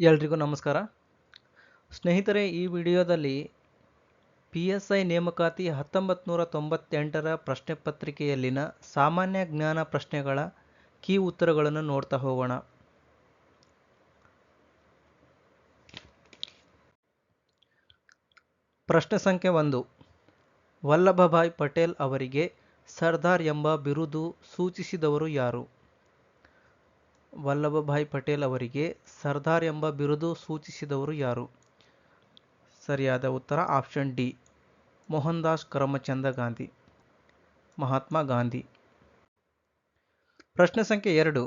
ಎಲ್ರಿಗೂ ನಮಸ್ಕಾರ. ಸ್ನೇಹಿತರೆ, ಈ ವಿಡಿಯೋದಲ್ಲಿ ಪಿ ಎಸ್ ಐ ನೇಮಕಾತಿ ಹತ್ತೊಂಬತ್ತು ನೂರ ತೊಂಬತ್ತೆಂಟರ ಪ್ರಶ್ನೆ ಪತ್ರಿಕೆಯಲ್ಲಿನ ಸಾಮಾನ್ಯ ಜ್ಞಾನ ಪ್ರಶ್ನೆಗಳ ಕೀ ಉತ್ತರಗಳನ್ನು ನೋಡ್ತಾ ಹೋಗೋಣ. ಪ್ರಶ್ನೆ ಸಂಖ್ಯೆ ಒಂದು. ವಲ್ಲಭಭಾಯ್ ಪಟೇಲ್ ಅವರಿಗೆ ಸರ್ದಾರ್ ಎಂಬ ಬಿರುದು ಸೂಚಿಸಿದವರು ಯಾರು? ವಲ್ಲಭಭಾಯ್ ಪಟೇಲ್ ಅವರಿಗೆ ಸರ್ದಾರ್ ಎಂಬ ಬಿರುದು ಸೂಚಿಸಿದವರು ಯಾರು? ಸರಿಯಾದ ಉತ್ತರ option D Mohandas Karamchand Gandhi. Mahatma Gandhi. ಪ್ರಶ್ನೆ ಸಂಖ್ಯೆ ಎರಡು,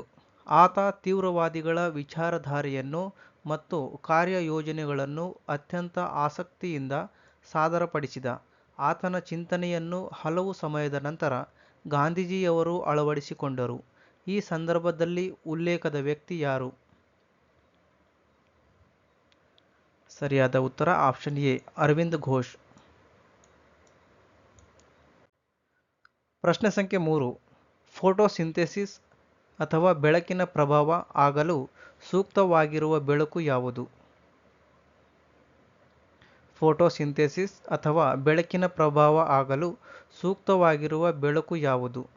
ಆತ ತೀವ್ರವಾದಿಗಳ ವಿಚಾರಧಾರೆಯನ್ನು ಮತ್ತು ಕಾರ್ಯಯೋಜನೆಗಳನ್ನು ಅತ್ಯಂತ ಆಸಕ್ತಿಯಿಂದ ಸಾದರಪಡಿಸಿದ, ಆತನ ಚಿಂತನೆಯನ್ನು ಹಲವು ಸಮಯದ ನಂತರ ಗಾಂಧೀಜಿಯವರು ಅಳವಡಿಸಿಕೊಂಡರು. ಈ ಸಂದರ್ಭದಲ್ಲಿ ಉಲ್ಲೇಖದ ವ್ಯಕ್ತಿ ಯಾರು? ಸರಿಯಾದ ಉತ್ತರ ಆಪ್ಷನ್ ಎ, ಅರವಿಂದ್ ಘೋಷ್. ಪ್ರಶ್ನೆ ಸಂಖ್ಯೆ ಮೂರು, ಫೋಟೋಸಿಂಥೆಸಿಸ್ ಅಥವಾ ಬೆಳಕಿನ ಪ್ರಭಾವ ಆಗಲು ಸೂಕ್ತವಾಗಿರುವ ಬೆಳಕು ಯಾವುದು? ಫೋಟೋಸಿಂಥೆಸಿಸ್ ಅಥವಾ ಬೆಳಕಿನ ಪ್ರಭಾವ ಆಗಲು ಸೂಕ್ತವಾಗಿರುವ ಬೆಳಕು ಯಾವುದು?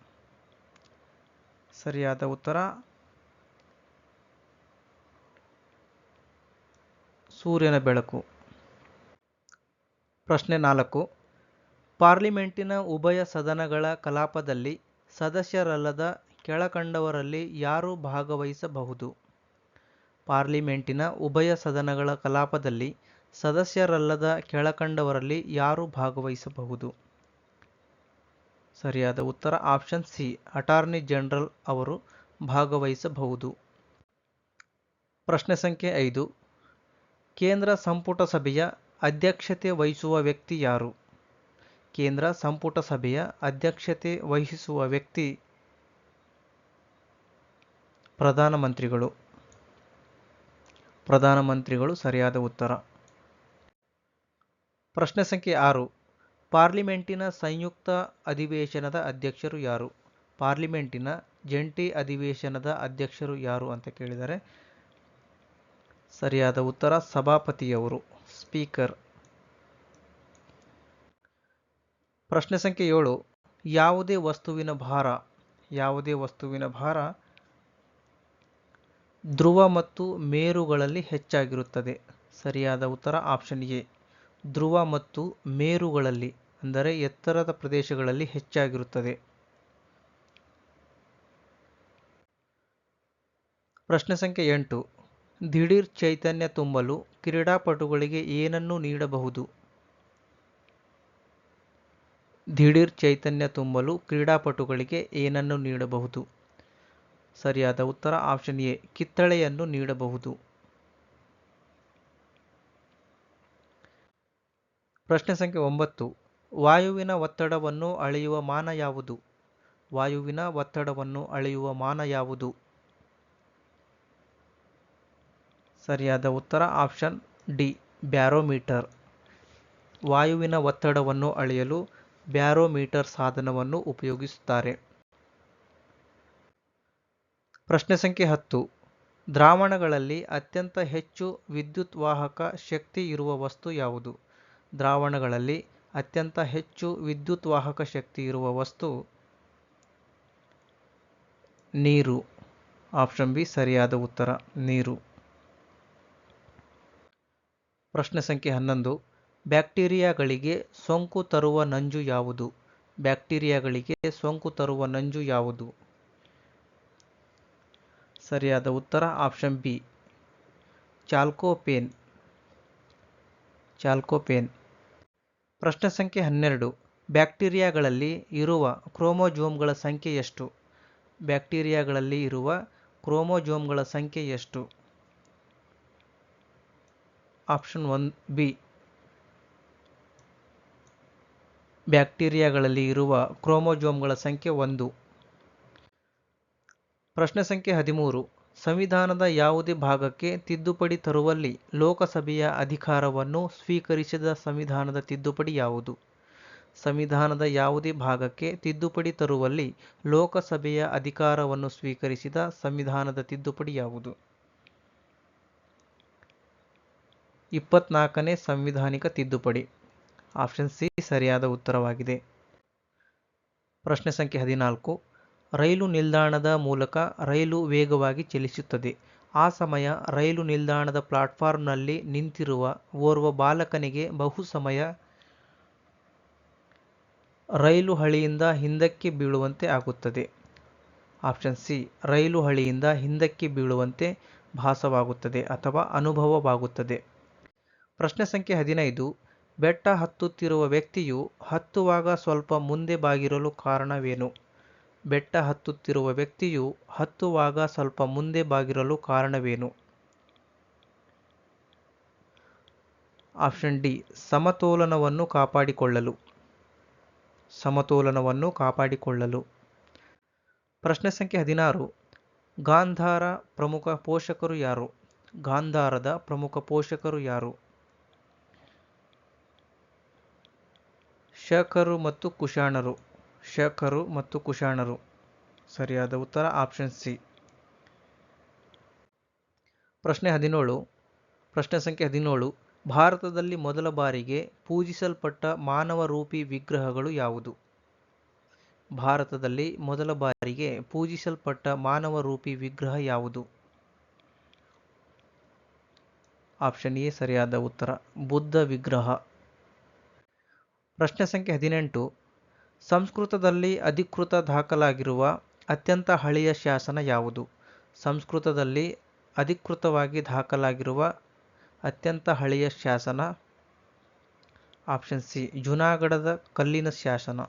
ಸರಿಯಾದ ಉತ್ತರ. ಸೂರ್ಯನ ಬೆಳಕು. ಪ್ರಶ್ನೆ ನಾಲ್ಕು. ಪಾರ್ಲಿಮೆಂಟಿನ ಉಭಯ ಸದನಗಳ ಕಲಾಪದಲ್ಲಿ ಸದಸ್ಯರಲ್ಲದ ಕೆಳಕಂಡವರಲ್ಲಿ ಯಾರು ಭಾಗವಹಿಸಬಹುದು? ಪಾರ್ಲಿಮೆಂಟಿನ ಉಭಯ ಸದನಗಳ ಕಲಾಪದಲ್ಲಿ ಸದಸ್ಯರಲ್ಲದ ಕೆಳಕಂಡವರಲ್ಲಿ ಯಾರು ಭಾಗವಹಿಸಬಹುದು? ಸರಿಯಾದ ಉತ್ತರ ಆಪ್ಷನ್ ಸಿ. ಅಟಾರ್ನಿ ಜನರಲ್ ಅವರು ಭಾಗವಹಿಸಬಹುದು. ಪ್ರಶ್ನೆ ಸಂಖ್ಯೆ ಐದು. ಕೇಂದ್ರ ಸಂಪುಟ ಸಭೆಯ ಅಧ್ಯಕ್ಷತೆ ವಹಿಸುವ ವ್ಯಕ್ತಿ ಯಾರು? ಕೇಂದ್ರ ಸಂಪುಟ ಸಭೆಯ ಅಧ್ಯಕ್ಷತೆ ವಹಿಸುವ ವ್ಯಕ್ತಿ ಪ್ರಧಾನಮಂತ್ರಿಗಳು. ಪ್ರಧಾನಮಂತ್ರಿಗಳು ಸರಿಯಾದ ಉತ್ತರ. ಪ್ರಶ್ನೆ ಸಂಖ್ಯೆ ಆರು. ಪಾರ್ಲಿಮೆಂಟಿನ ಸಂಯುಕ್ತ ಅಧಿವೇಶನದ ಅಧ್ಯಕ್ಷರು ಯಾರು? ಪಾರ್ಲಿಮೆಂಟಿನ ಜಂಟಿ ಅಧಿವೇಶನದ ಅಧ್ಯಕ್ಷರು ಯಾರು ಅಂತ ಕೇಳಿದರೆ ಸರಿಯಾದ ಉತ್ತರ ಸಭಾಪತಿಯವರು. ಸ್ಪೀಕರ್. ಪ್ರಶ್ನೆ ಸಂಖ್ಯೆ ಏಳು. ಯಾವುದೇ ವಸ್ತುವಿನ ಭಾರ, ಯಾವುದೇ ವಸ್ತುವಿನ ಭಾರ ಧ್ರುವ ಮತ್ತು ಮೇರುಗಳಲ್ಲಿ ಹೆಚ್ಚಾಗಿರುತ್ತದೆ. ಸರಿಯಾದ ಉತ್ತರ ಆಪ್ಷನ್ ಎ. ಧ್ರುವ ಮತ್ತು ಮೇರುಗಳಲ್ಲಿ. ಅಂದರೆ ಎತ್ತರದ ಪ್ರದೇಶಗಳಲ್ಲಿ ಹೆಚ್ಚಾಗಿರುತ್ತದೆ. ಪ್ರಶ್ನೆ ಸಂಖ್ಯೆ ಎಂಟು. ದಿಢೀರ್ ಚೈತನ್ಯ ತುಂಬಲು ಕ್ರೀಡಾಪಟುಗಳಿಗೆ ಏನನ್ನು ನೀಡಬಹುದು? ದಿಢೀರ್ ಚೈತನ್ಯ ತುಂಬಲು ಕ್ರೀಡಾಪಟುಗಳಿಗೆ ಏನನ್ನು ನೀಡಬಹುದು? ಸರಿಯಾದ ಉತ್ತರ ಆಪ್ಷನ್ ಎ, ಕಿತ್ತಳೆಯನ್ನು ನೀಡಬಹುದು. ಪ್ರಶ್ನೆ ಸಂಖ್ಯೆ ಒಂಬತ್ತು. ವಾಯುವಿನ ಒತ್ತಡವನ್ನು ಅಳೆಯುವ ಮಾನ ಯಾವುದು? ವಾಯುವಿನ ಒತ್ತಡವನ್ನು ಅಳೆಯುವ ಮಾನ ಯಾವುದು? ಸರಿಯಾದ ಉತ್ತರ ಆಪ್ಷನ್ ಡಿ, ಬ್ಯಾರೋಮೀಟರ್. ವಾಯುವಿನ ಒತ್ತಡವನ್ನು ಅಳೆಯಲು ಬ್ಯಾರೋಮೀಟರ್ ಸಾಧನವನ್ನು ಉಪಯೋಗಿಸುತ್ತಾರೆ. ಪ್ರಶ್ನೆ ಸಂಖ್ಯೆ ಹತ್ತು. ದ್ರಾವಣಗಳಲ್ಲಿ ಅತ್ಯಂತ ಹೆಚ್ಚು ವಿದ್ಯುತ್ ವಾಹಕ ಶಕ್ತಿ ಇರುವ ವಸ್ತು ಯಾವುದು? ದ್ರಾವಣಗಳಲ್ಲಿ ಅತ್ಯಂತ ಹೆಚ್ಚು ವಿದ್ಯುತ್ ವಾಹಕ ಶಕ್ತಿ ಇರುವ ವಸ್ತು ನೀರು. ಆಪ್ಷನ್ ಬಿ, ಸರಿಯಾದ ಉತ್ತರ, ನೀರು. ಪ್ರಶ್ನೆ ಸಂಖ್ಯೆ ಹನ್ನೊಂದು. ಬ್ಯಾಕ್ಟೀರಿಯಾಗಳಿಗೆ ಸೋಂಕು ತರುವ ನಂಜು ಯಾವುದು? ಬ್ಯಾಕ್ಟೀರಿಯಾಗಳಿಗೆ ಸೋಂಕು ತರುವ ನಂಜು ಯಾವುದು? ಸರಿಯಾದ ಉತ್ತರ, ಆಪ್ಷನ್ ಬಿ, ಚಾಲ್ಕೋಪೇನ್. ಚಾಲ್ಕೋಪೇನ್. ಪ್ರಶ್ನೆ ಸಂಖ್ಯೆ ಹನ್ನೆರಡು. ಬ್ಯಾಕ್ಟೀರಿಯಾಗಳಲ್ಲಿ ಇರುವ ಕ್ರೋಮೋಜೋಮ್ಗಳ ಸಂಖ್ಯೆ ಎಷ್ಟು? ಬ್ಯಾಕ್ಟೀರಿಯಾಗಳಲ್ಲಿ ಇರುವ ಕ್ರೋಮೋಜೋಮ್ಗಳ ಸಂಖ್ಯೆ ಎಷ್ಟು? Option one B. ಬ್ಯಾಕ್ಟೀರಿಯಾಗಳಲ್ಲಿ ಇರುವ ಕ್ರೋಮೋಜೋಮ್ಗಳ ಸಂಖ್ಯೆ ಒಂದು. ಪ್ರಶ್ನೆ ಸಂಖ್ಯೆ ಹದಿಮೂರು. ಸಂವಿಧಾನದ ಯಾವುದೇ ಭಾಗಕ್ಕೆ ತಿದ್ದುಪಡಿ ತರುವಲ್ಲಿ ಲೋಕಸಭೆಯ ಅಧಿಕಾರವನ್ನು ಸ್ವೀಕರಿಸಿದ ಸಂವಿಧಾನದ ತಿದ್ದುಪಡಿ ಯಾವುದು? ಸಂವಿಧಾನದ ಯಾವುದೇ ಭಾಗಕ್ಕೆ ತಿದ್ದುಪಡಿ ತರುವಲ್ಲಿ ಲೋಕಸಭೆಯ ಅಧಿಕಾರವನ್ನು ಸ್ವೀಕರಿಸಿದ ಸಂವಿಧಾನದ ತಿದ್ದುಪಡಿ ಯಾವುದು? ಇಪ್ಪತ್ನಾಲ್ಕನೇ ಸಂವಿಧಾನಿಕ ತಿದ್ದುಪಡಿ. ಆಪ್ಷನ್ ಸಿ ಸರಿಯಾದ ಉತ್ತರವಾಗಿದೆ. ಪ್ರಶ್ನೆ ಸಂಖ್ಯೆ ಹದಿನಾಲ್ಕು. ರೈಲು ನಿಲ್ದಾಣದ ಮೂಲಕ ರೈಲು ವೇಗವಾಗಿ ಚಲಿಸುತ್ತದೆ. ಆ ಸಮಯ ರೈಲು ನಿಲ್ದಾಣದ ಪ್ಲಾಟ್ಫಾರ್ಮ್ನಲ್ಲಿ ನಿಂತಿರುವ ಓರ್ವ ಬಾಲಕನಿಗೆ ಬಹು ಸಮಯ ರೈಲು ಹಳಿಯಿಂದ ಹಿಂದಕ್ಕೆ ಬೀಳುವಂತೆ ಆಗುತ್ತದೆ. ಆಪ್ಷನ್ ಸಿ, ರೈಲು ಹಳಿಯಿಂದ ಹಿಂದಕ್ಕೆ ಬೀಳುವಂತೆ ಭಾಸವಾಗುತ್ತದೆ ಅಥವಾ ಅನುಭವವಾಗುತ್ತದೆ. ಪ್ರಶ್ನೆ ಸಂಖ್ಯೆ ಹದಿನೈದು, ಬೆಟ್ಟ ಹತ್ತುತ್ತಿರುವ ವ್ಯಕ್ತಿಯು ಹತ್ತುವಾಗ ಸ್ವಲ್ಪ ಮುಂದೆ ಬಾಗಿರಲು ಕಾರಣವೇನು? ಬೆಟ್ಟ ಹತ್ತುತ್ತಿರುವ ವ್ಯಕ್ತಿಯು ಹತ್ತುವಾಗ ಸ್ವಲ್ಪ ಮುಂದೆ ಬಾಗಿರಲು ಕಾರಣವೇನು? ಆಪ್ಷನ್ ಡಿ, ಸಮತೋಲನವನ್ನು ಕಾಪಾಡಿಕೊಳ್ಳಲು. ಸಮತೋಲನವನ್ನು ಕಾಪಾಡಿಕೊಳ್ಳಲು. ಪ್ರಶ್ನೆ ಸಂಖ್ಯೆ ಹದಿನಾರು, ಗಾಂಧಾರ ಪ್ರಮುಖ ಪೋಷಕರು ಯಾರು? ಗಾಂಧಾರದ ಪ್ರಮುಖ ಪೋಷಕರು ಯಾರು? ಶಕರು ಮತ್ತು ಕುಶಾಣರು. ಶಕರು ಮತ್ತು ಕುಶಾಣರು. ಸರಿಯಾದ ಉತ್ತರ ಆಪ್ಷನ್ ಸಿ. ಪ್ರಶ್ನೆ ಹದಿನೇಳು. ಪ್ರಶ್ನೆ ಸಂಖ್ಯೆ ಹದಿನೇಳು. ಭಾರತದಲ್ಲಿ ಮೊದಲ ಬಾರಿಗೆ ಪೂಜಿಸಲ್ಪಟ್ಟ ಮಾನವರೂಪಿ ವಿಗ್ರಹಗಳು ಯಾವುದು? ಭಾರತದಲ್ಲಿ ಮೊದಲ ಬಾರಿಗೆ ಪೂಜಿಸಲ್ಪಟ್ಟ ಮಾನವರೂಪಿ ವಿಗ್ರಹ ಯಾವುದು? ಆಪ್ಷನ್ ಎ ಸರಿಯಾದ ಉತ್ತರ. ಬುದ್ಧ ವಿಗ್ರಹ. ಪ್ರಶ್ನೆ ಸಂಖ್ಯೆ ಹದಿನೆಂಟು. ಸಂಸ್ಕೃತದಲ್ಲಿ ಅಧಿಕೃತ ದಾಖಲಾಗಿರುವ ಅತ್ಯಂತ ಹಳೆಯ ಶಾಸನ ಯಾವುದು? ಸಂಸ್ಕೃತದಲ್ಲಿ ಅಧಿಕೃತವಾಗಿ ದಾಖಲಾಗಿರುವ ಅತ್ಯಂತ ಹಳೆಯ ಶಾಸನ? ಆಪ್ಷನ್ ಸಿ, ಜುನಾಗಢದ ಕಲ್ಲಿನ ಶಾಸನ.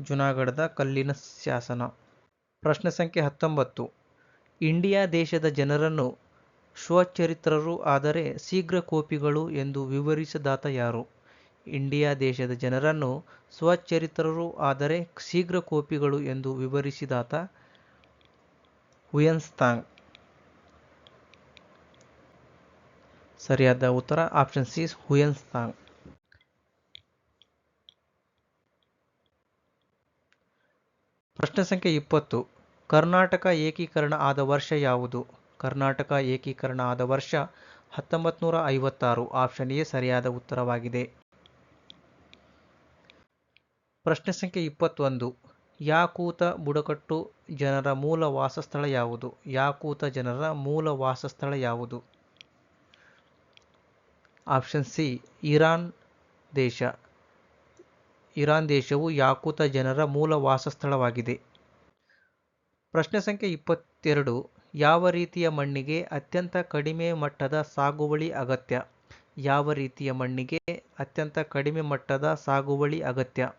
ಜುನಾಗಢದ ಕಲ್ಲಿನ ಶಾಸನ. ಪ್ರಶ್ನೆ ಸಂಖ್ಯೆ ಹತ್ತೊಂಬತ್ತು. ಇಂಡಿಯಾ ದೇಶದ ಜನರನ್ನು ಸ್ವಚರಿತ್ರರು ಆದರೆ ಶೀಘ್ರ ಕೋಪಿಗಳು ಎಂದು ವಿವರಿಸದಾತ ಯಾರು? ಇಂಡಿಯಾ ದೇಶದ ಜನರನ್ನು ಸ್ವಚರಿತ್ರರು ಆದರೆ ಶೀಘ್ರ ಕೋಪಿಗಳು ಎಂದು ವಿವರಿಸಿದಾತ ಹುಯನ್ಸ್ತಾಂಗ್ ಸರಿಯಾದ ಉತ್ತರ ಆಪ್ಷನ್ ಸಿ ಹುಯನ್ಸ್ತಾಂಗ್ ಪ್ರಶ್ನೆ ಸಂಖ್ಯೆ ಇಪ್ಪತ್ತು. ಕರ್ನಾಟಕ ಏಕೀಕರಣ ಆದ ವರ್ಷ ಯಾವುದು? ಕರ್ನಾಟಕ ಏಕೀಕರಣ ಆದ ವರ್ಷ ಹತ್ತೊಂಬತ್ತು ನೂರ ಐವತ್ತಾರು. ಆಪ್ಷನ್ ಎ ಸರಿಯಾದ ಉತ್ತರವಾಗಿದೆ. ಪ್ರಶ್ನೆ ಸಂಖ್ಯೆ ಇಪ್ಪತ್ತೊಂದು. ಯಾಕೂತ ಬುಡಕಟ್ಟು ಜನರ ಮೂಲ ವಾಸಸ್ಥಳ ಯಾವುದು? ಯಾಕೂತ ಜನರ ಮೂಲ ವಾಸಸ್ಥಳ ಯಾವುದು? ಆಪ್ಷನ್ ಸಿ, ಇರಾನ್ ದೇಶ. ಇರಾನ್ ದೇಶವು ಯಾಕೂತ ಜನರ ಮೂಲ ವಾಸಸ್ಥಳವಾಗಿದೆ. ಪ್ರಶ್ನೆ ಸಂಖ್ಯೆ ಇಪ್ಪತ್ತೆರಡು. ಯಾವ ರೀತಿಯ ಮಣ್ಣಿಗೆ ಅತ್ಯಂತ ಕಡಿಮೆ ಮಟ್ಟದ ಸಾಗುವಳಿ ಅಗತ್ಯ? ಯಾವ ರೀತಿಯ ಮಣ್ಣಿಗೆ ಅತ್ಯಂತ ಕಡಿಮೆ ಮಟ್ಟದ ಸಾಗುವಳಿ ಅಗತ್ಯ?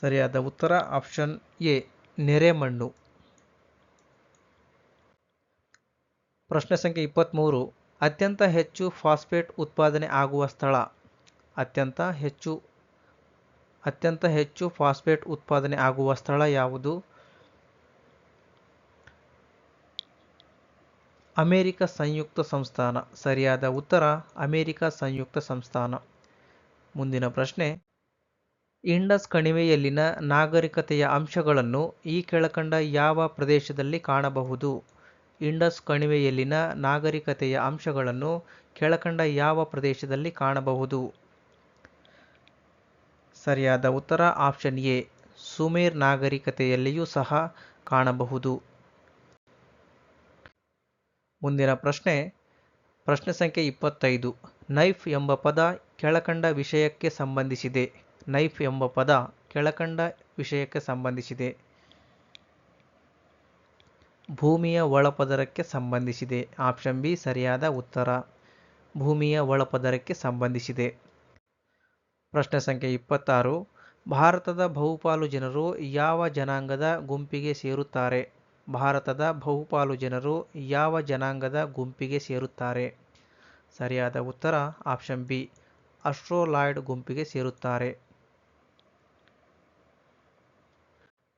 ಸರಿಯಾದ ಉತ್ತರ ಆಪ್ಷನ್ ಎ ನೆರೆಮಣ್ಣು ಪ್ರಶ್ನೆ ಸಂಖ್ಯೆ ಇಪ್ಪತ್ತ್ಮೂರು ಅತ್ಯಂತ ಹೆಚ್ಚು ಫಾಸ್ಫೇಟ್ ಉತ್ಪಾದನೆ ಆಗುವ ಸ್ಥಳ. ಅತ್ಯಂತ ಹೆಚ್ಚು ಅತ್ಯಂತ ಹೆಚ್ಚು ಫಾಸ್ಫೇಟ್ ಉತ್ಪಾದನೆ ಆಗುವ ಸ್ಥಳ ಯಾವುದು? ಅಮೇರಿಕ ಸಂಯುಕ್ತ ಸಂಸ್ಥಾನ. ಸರಿಯಾದ ಉತ್ತರ ಅಮೇರಿಕ ಸಂಯುಕ್ತ ಸಂಸ್ಥಾನ. ಮುಂದಿನ ಪ್ರಶ್ನೆ ಇಂಡಸ್ ಕಣಿವೆಯಲ್ಲಿನ ನಾಗರಿಕತೆಯ ಅಂಶಗಳನ್ನು ಈ ಕೆಳಕಂಡ ಯಾವ ಪ್ರದೇಶದಲ್ಲಿ ಕಾಣಬಹುದು? ಇಂಡಸ್ ಕಣಿವೆಯಲ್ಲಿನ ನಾಗರಿಕತೆಯ ಅಂಶಗಳನ್ನು ಕೆಳಕಂಡ ಯಾವ ಪ್ರದೇಶದಲ್ಲಿ ಕಾಣಬಹುದು? ಸರಿಯಾದ ಉತ್ತರ ಆಪ್ಷನ್ ಎ, ಸುಮೇರ್ ನಾಗರಿಕತೆಯಲ್ಲಿಯೂ ಸಹ ಕಾಣಬಹುದು. ಮುಂದಿನ ಪ್ರಶ್ನೆ ಪ್ರಶ್ನೆ ಸಂಖ್ಯೆ ಇಪ್ಪತ್ತೈದು, ನೈಫ್ ಎಂಬ ಪದ ಕೆಳಕಂಡ ವಿಷಯಕ್ಕೆ ಸಂಬಂಧಿಸಿದೆ. ನೈಫ್ ಎಂಬ ಪದ ಕೆಳಕಂಡ ವಿಷಯಕ್ಕೆ ಸಂಬಂಧಿಸಿದೆ. ಭೂಮಿಯ ಒಳಪದರಕ್ಕೆ ಸಂಬಂಧಿಸಿದೆ. ಆಪ್ಷನ್ ಬಿ, ಸರಿಯಾದ ಉತ್ತರ. ಭೂಮಿಯ ಒಳಪದರಕ್ಕೆ ಸಂಬಂಧಿಸಿದೆ. ಪ್ರಶ್ನೆ ಸಂಖ್ಯೆ ಇಪ್ಪತ್ತಾರು. ಭಾರತದ ಬಹುಪಾಲು ಜನರು ಯಾವ ಜನಾಂಗದ ಗುಂಪಿಗೆ ಸೇರುತ್ತಾರೆ? ಭಾರತದ ಬಹುಪಾಲು ಜನರು ಯಾವ ಜನಾಂಗದ ಗುಂಪಿಗೆ ಸೇರುತ್ತಾರೆ? ಸರಿಯಾದ ಉತ್ತರ, ಆಪ್ಷನ್ ಬಿ, ಅಸ್ಟ್ರೋಲಾಯ್ಡ್ ಗುಂಪಿಗೆ ಸೇರುತ್ತಾರೆ.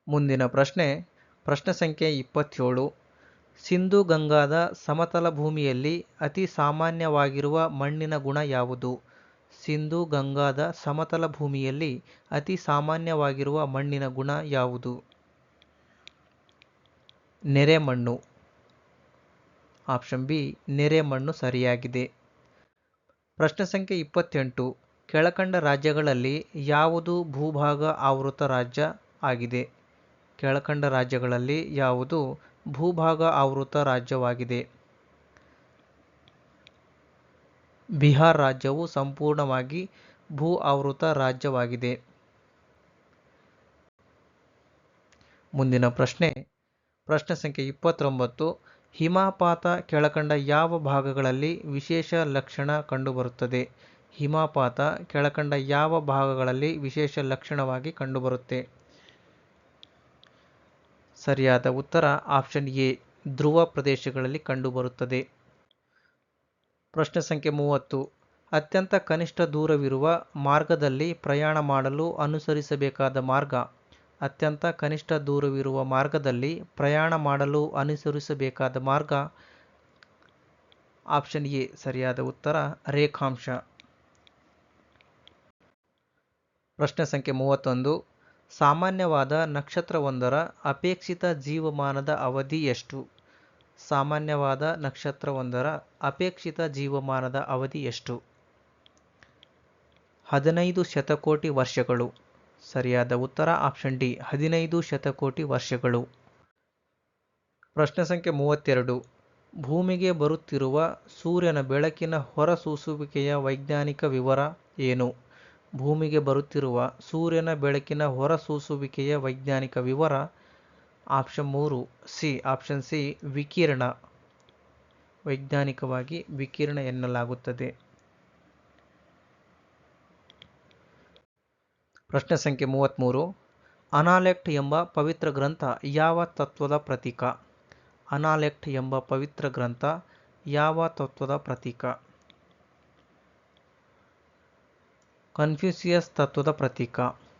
ಮುಂದಿನ ಪ್ರಶ್ನೆ ಪ್ರಶ್ನೆ ಸಂಖ್ಯೆ ಇಪ್ಪತ್ತೇಳು. ಸಿಂಧು ಗಂಗಾದ ಸಮತಲ ಭೂಮಿಯಲ್ಲಿ ಅತಿ ಸಾಮಾನ್ಯವಾಗಿರುವ ಮಣ್ಣಿನ ಗುಣ ಯಾವುದು? ಸಿಂಧು ಗಂಗಾದ ಸಮತಲ ಭೂಮಿಯಲ್ಲಿ ಅತಿ ಸಾಮಾನ್ಯವಾಗಿರುವ ಮಣ್ಣಿನ ಗುಣ ಯಾವುದು? ನೆರೆಮಣ್ಣು. ಆಪ್ಷನ್ ಬಿ, ನೆರೆಮಣ್ಣು ಸರಿಯಾಗಿದೆ. ಪ್ರಶ್ನೆ ಸಂಖ್ಯೆ ಇಪ್ಪತ್ತೆಂಟು. ಕೆಳಕಂಡ ರಾಜ್ಯಗಳಲ್ಲಿ ಯಾವುದು ಭೂಭಾಗ ಆವೃತ ರಾಜ್ಯ ಆಗಿದೆ? ಕೆಳಕಂಡ ರಾಜ್ಯಗಳಲ್ಲಿ ಯಾವುದು ಭೂಭಾಗ ಆವೃತ ರಾಜ್ಯವಾಗಿದೆ? ಬಿಹಾರ್ ರಾಜ್ಯವು ಸಂಪೂರ್ಣವಾಗಿ ಭೂ ಆವೃತ ರಾಜ್ಯವಾಗಿದೆ. ಮುಂದಿನ ಪ್ರಶ್ನೆ. ಪ್ರಶ್ನೆ ಸಂಖ್ಯೆ ಇಪ್ಪತ್ತೊಂಬತ್ತು. ಹಿಮಪಾತ ಕೆಳಕಂಡ ಯಾವ ಭಾಗಗಳಲ್ಲಿ ವಿಶೇಷ ಲಕ್ಷಣ ಕಂಡುಬರುತ್ತದೆ? ಹಿಮಪಾತ ಕೆಳಕಂಡ ಯಾವ ಭಾಗಗಳಲ್ಲಿ ವಿಶೇಷ ಲಕ್ಷಣವಾಗಿ ಕಂಡುಬರುತ್ತೆ? ಸರಿಯಾದ ಉತ್ತರ ಆಪ್ಷನ್ ಎ, ಧ್ರುವ ಪ್ರದೇಶಗಳಲ್ಲಿ ಕಂಡುಬರುತ್ತದೆ. ಪ್ರಶ್ನೆ ಸಂಖ್ಯೆ ಮೂವತ್ತು. ಅತ್ಯಂತ ಕನಿಷ್ಠ ದೂರವಿರುವ ಮಾರ್ಗದಲ್ಲಿ ಪ್ರಯಾಣ ಮಾಡಲು ಅನುಸರಿಸಬೇಕಾದ ಮಾರ್ಗ. ಅತ್ಯಂತ ಕನಿಷ್ಠ ದೂರವಿರುವ ಮಾರ್ಗದಲ್ಲಿ ಪ್ರಯಾಣ ಮಾಡಲು ಅನುಸರಿಸಬೇಕಾದ ಮಾರ್ಗ. ಆಪ್ಷನ್ ಎ, ಸರಿಯಾದ ಉತ್ತರ ರೇಖಾಂಶ. ಪ್ರಶ್ನೆ ಸಂಖ್ಯೆ ಮೂವತ್ತೊಂದು. ಸಾಮಾನ್ಯವಾದ ನಕ್ಷತ್ರವೊಂದರ ಅಪೇಕ್ಷಿತ ಜೀವಮಾನದ ಅವಧಿ ಎಷ್ಟು? ಸಾಮಾನ್ಯವಾದ ನಕ್ಷತ್ರವೊಂದರ ಅಪೇಕ್ಷಿತ ಜೀವಮಾನದ ಅವಧಿ ಎಷ್ಟು? ಹದಿನೈದು ಶತಕೋಟಿ ವರ್ಷಗಳು. ಸರಿಯಾದ ಉತ್ತರ ಆಪ್ಷನ್ ಡಿ, ಹದಿನೈದು ಶತಕೋಟಿ ವರ್ಷಗಳು. ಪ್ರಶ್ನೆ ಸಂಖ್ಯೆ ಮೂವತ್ತೆರಡು. ಭೂಮಿಗೆ ಬರುತ್ತಿರುವ ಸೂರ್ಯನ ಬೆಳಕಿನ ಹೊರಸೂಸುವಿಕೆಯ ವೈಜ್ಞಾನಿಕ ವಿವರ ಏನು? ಭೂಮಿಗೆ ಬರುತ್ತಿರುವ ಸೂರ್ಯನ ಬೆಳಕಿನ ಹೊರಸೂಸುವಿಕೆಯ ವೈಜ್ಞಾನಿಕ ವಿವರ ಆಪ್ಷನ್ ಮೂರು ಸಿ ಆಪ್ಷನ್ ಸಿ ವಿಕಿರಣ. ವೈಜ್ಞಾನಿಕವಾಗಿ ವಿಕಿರಣ ಎನ್ನಲಾಗುತ್ತದೆ. ಪ್ರಶ್ನೆ ಸಂಖ್ಯೆ ಮೂವತ್ತ್ಮೂರು ಅನಾಲೆಕ್ಟ್ ಎಂಬ ಪವಿತ್ರ ಗ್ರಂಥ ಯಾವ ತತ್ವದ ಪ್ರತೀಕ? ಅನಾಲೆಕ್ಟ್ ಎಂಬ ಪವಿತ್ರ ಗ್ರಂಥ ಯಾವ ತತ್ವದ ಪ್ರತೀಕ? ಕನ್ಫ್ಯೂಸಿಯಸ್ ತತ್ವದ ಪ್ರತೀಕ.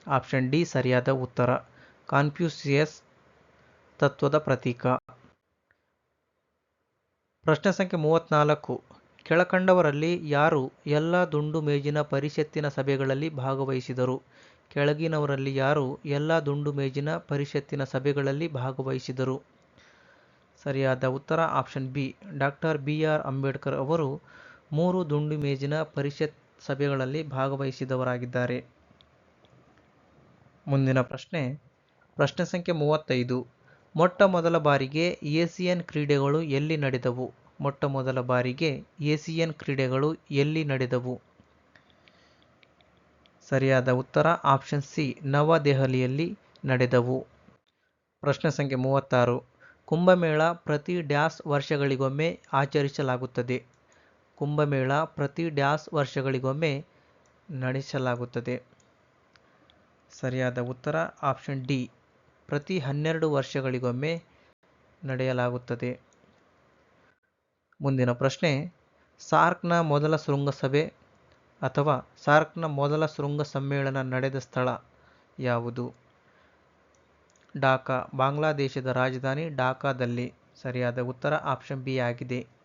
ಆಪ್ಷನ್ ಡಿ ಸರಿಯಾದ ಉತ್ತರ. ಕಾನ್ಫ್ಯೂಸಿಯಸ್ ತತ್ವದ ಪ್ರತೀಕ. ಪ್ರಶ್ನೆ ಸಂಖ್ಯೆ ಮೂವತ್ತ್ನಾಲ್ಕು ಕೆಳಕಂಡವರಲ್ಲಿ ಯಾರು ಎಲ್ಲ ದುಂಡು ಮೇಜಿನ ಪರಿಷತ್ತಿನ ಸಭೆಗಳಲ್ಲಿ ಭಾಗವಹಿಸಿದರು? ಕೆಳಗಿನವರಲ್ಲಿ ಯಾರು ಎಲ್ಲ ದುಂಡು ಮೇಜಿನ ಪರಿಷತ್ತಿನ ಸಭೆಗಳಲ್ಲಿ ಭಾಗವಹಿಸಿದರು? ಸರಿಯಾದ ಉತ್ತರ. Option B doctor B R Ambedkar ಅವರು ಮೂರು ದುಂಡು ಮೇಜಿನ ಪರಿಷತ್ ಸಭೆಗಳಲ್ಲಿ ಭಾಗವಹಿಸಿದವರಾಗಿದ್ದಾರೆ. ಮುಂದಿನ ಪ್ರಶ್ನೆ. ಪ್ರಶ್ನೆ ಸಂಖ್ಯೆ ಮೂವತ್ತೈದು. ಮೊಟ್ಟ ಮೊದಲ ಬಾರಿಗೆ ಏಸಿಯನ್ ಕ್ರೀಡೆಗಳು ಎಲ್ಲಿ ನಡೆದವು? ಮೊಟ್ಟ ಮೊದಲ ಬಾರಿಗೆ ಏಸಿಯನ್ ಕ್ರೀಡೆಗಳು ಎಲ್ಲಿ ನಡೆದವು? ಸರಿಯಾದ ಉತ್ತರ ಆಪ್ಷನ್ ಸಿ, ನವದೆಹಲಿಯಲ್ಲಿ ನಡೆದವು. ಪ್ರಶ್ನೆ ಸಂಖ್ಯೆ ಮೂವತ್ತಾರು. ಕುಂಭಮೇಳ ಪ್ರತಿ ಡ್ಯಾಸ್ ವರ್ಷಗಳಿಗೊಮ್ಮೆ ಆಚರಿಸಲಾಗುತ್ತದೆ. ಕುಂಭಮೇಳ ಪ್ರತಿ ಡ್ಯಾಸ್ ವರ್ಷಗಳಿಗೊಮ್ಮೆ ನಡೆಸಲಾಗುತ್ತದೆ. ಸರಿಯಾದ ಉತ್ತರ ಆಪ್ಷನ್ ಡಿ. ಪ್ರತಿ ಹನ್ನೆರಡು ವರ್ಷಗಳಿಗೊಮ್ಮೆ ನಡೆಯಲಾಗುತ್ತದೆ. ಮುಂದಿನ ಪ್ರಶ್ನೆ, ಸಾರ್ಕ್ನ ಮೊದಲ ಶೃಂಗಸಭೆ ಅಥವಾ ಸಾರ್ಕ್ನ ಮೊದಲ ಶೃಂಗ ಸಮ್ಮೇಳನ ನಡೆದ ಸ್ಥಳ ಯಾವುದು? ಢಾಕಾ ಬಾಂಗ್ಲಾದೇಶದ ರಾಜಧಾನಿ ಢಾಕಾದಲ್ಲಿ ಸರಿಯಾದ ಉತ್ತರ ಆಪ್ಷನ್ ಬಿ ಆಗಿದೆ.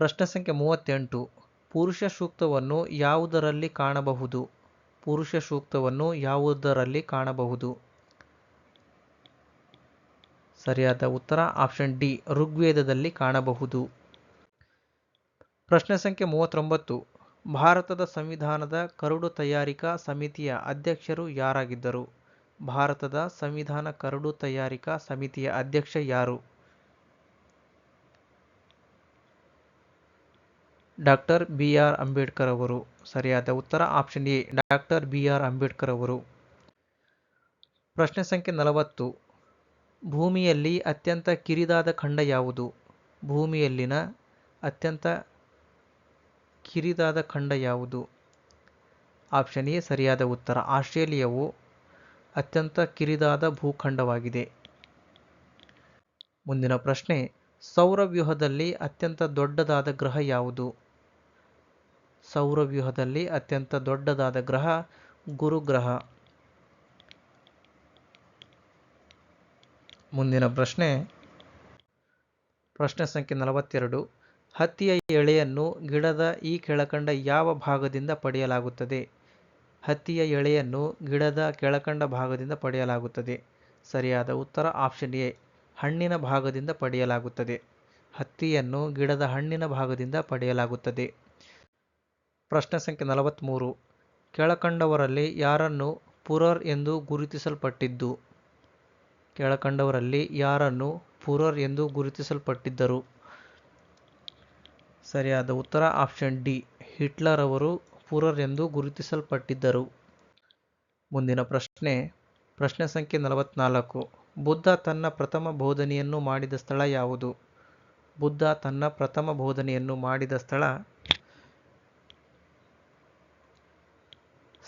ಪ್ರಶ್ನೆ ಸಂಖ್ಯೆ ಮೂವತ್ತೆಂಟು. ಪುರುಷ ಸೂಕ್ತವನ್ನು ಯಾವುದರಲ್ಲಿ ಕಾಣಬಹುದು? ಪುರುಷ ಸೂಕ್ತವನ್ನು ಯಾವುದರಲ್ಲಿ ಕಾಣಬಹುದು? ಸರಿಯಾದ ಉತ್ತರ ಆಪ್ಷನ್ ಡಿ, ಋಗ್ವೇದದಲ್ಲಿ ಕಾಣಬಹುದು. ಪ್ರಶ್ನೆ ಸಂಖ್ಯೆ ಮೂವತ್ತೊಂಬತ್ತು. ಭಾರತದ ಸಂವಿಧಾನದ ಕರಡು ತಯಾರಿಕಾ ಸಮಿತಿಯ ಅಧ್ಯಕ್ಷರು ಯಾರಾಗಿದ್ದರು? ಭಾರತದ ಸಂವಿಧಾನ ಕರಡು ತಯಾರಿಕಾ ಸಮಿತಿಯ ಅಧ್ಯಕ್ಷ ಯಾರು? ಡಾಕ್ಟರ್ ಬಿ ಆರ್ ಅಂಬೇಡ್ಕರ್ ಅವರು. ಸರಿಯಾದ ಉತ್ತರ option A, doctor B R Ambedkar ಅವರು. ಪ್ರಶ್ನೆ ಸಂಖ್ಯೆ ನಲವತ್ತು. ಭೂಮಿಯಲ್ಲಿ ಅತ್ಯಂತ ಕಿರಿದಾದ ಖಂಡ ಯಾವುದು? ಭೂಮಿಯಲ್ಲಿನ ಅತ್ಯಂತ ಕಿರಿದಾದ ಖಂಡ ಯಾವುದು? ಆಪ್ಷನ್ ಎ, ಸರಿಯಾದ ಉತ್ತರ. ಆಸ್ಟ್ರೇಲಿಯಾವು ಅತ್ಯಂತ ಕಿರಿದಾದ ಭೂಖಂಡವಾಗಿದೆ. ಮುಂದಿನ ಪ್ರಶ್ನೆ, ಸೌರವ್ಯೂಹದಲ್ಲಿ ಅತ್ಯಂತ ದೊಡ್ಡದಾದ ಗ್ರಹ ಯಾವುದು? ಸೌರವ್ಯೂಹದಲ್ಲಿ ಅತ್ಯಂತ ದೊಡ್ಡದಾದ ಗ್ರಹ ಗುರುಗ್ರಹ. ಮುಂದಿನ ಪ್ರಶ್ನೆ. ಪ್ರಶ್ನೆ ಸಂಖ್ಯೆ ನಲವತ್ತೆರಡು. ಹತ್ತಿಯ ಎಳೆಯನ್ನು ಗಿಡದ ಈ ಕೆಳಕಂಡ ಯಾವ ಭಾಗದಿಂದ ಪಡೆಯಲಾಗುತ್ತದೆ? ಹತ್ತಿಯ ಎಳೆಯನ್ನು ಗಿಡದ ಕೆಳಕಂಡ ಭಾಗದಿಂದ ಪಡೆಯಲಾಗುತ್ತದೆ. ಸರಿಯಾದ ಉತ್ತರ ಆಪ್ಷನ್ ಎ. ಹಣ್ಣಿನ ಭಾಗದಿಂದ ಪಡೆಯಲಾಗುತ್ತದೆ. ಹತ್ತಿಯನ್ನು ಗಿಡದ ಹಣ್ಣಿನ ಭಾಗದಿಂದ ಪಡೆಯಲಾಗುತ್ತದೆ. ಪ್ರಶ್ನೆ ಸಂಖ್ಯೆ ನಲವತ್ತ್ಮೂರು ಕೆಳಕಂಡವರಲ್ಲಿ ಯಾರನ್ನು ಪುರರ್ ಎಂದು ಗುರುತಿಸಲ್ಪಟ್ಟಿದ್ದು? ಕೆಳಕಂಡವರಲ್ಲಿ ಯಾರನ್ನು ಪುರರ್ ಎಂದು ಗುರುತಿಸಲ್ಪಟ್ಟಿದ್ದರು? ಸರಿಯಾದ ಉತ್ತರ ಆಪ್ಷನ್ ಡಿ. ಹಿಟ್ಲರ್ ಅವರು ಪುರರ್ ಎಂದು ಗುರುತಿಸಲ್ಪಟ್ಟಿದ್ದರು. ಮುಂದಿನ ಪ್ರಶ್ನೆ. ಪ್ರಶ್ನೆ ಸಂಖ್ಯೆ ನಲವತ್ನಾಲ್ಕು. ಬುದ್ಧ ತನ್ನ ಪ್ರಥಮ ಬೋಧನೆಯನ್ನು ಮಾಡಿದ ಸ್ಥಳ ಯಾವುದು? ಬುದ್ಧ ತನ್ನ ಪ್ರಥಮ ಬೋಧನೆಯನ್ನು ಮಾಡಿದ ಸ್ಥಳ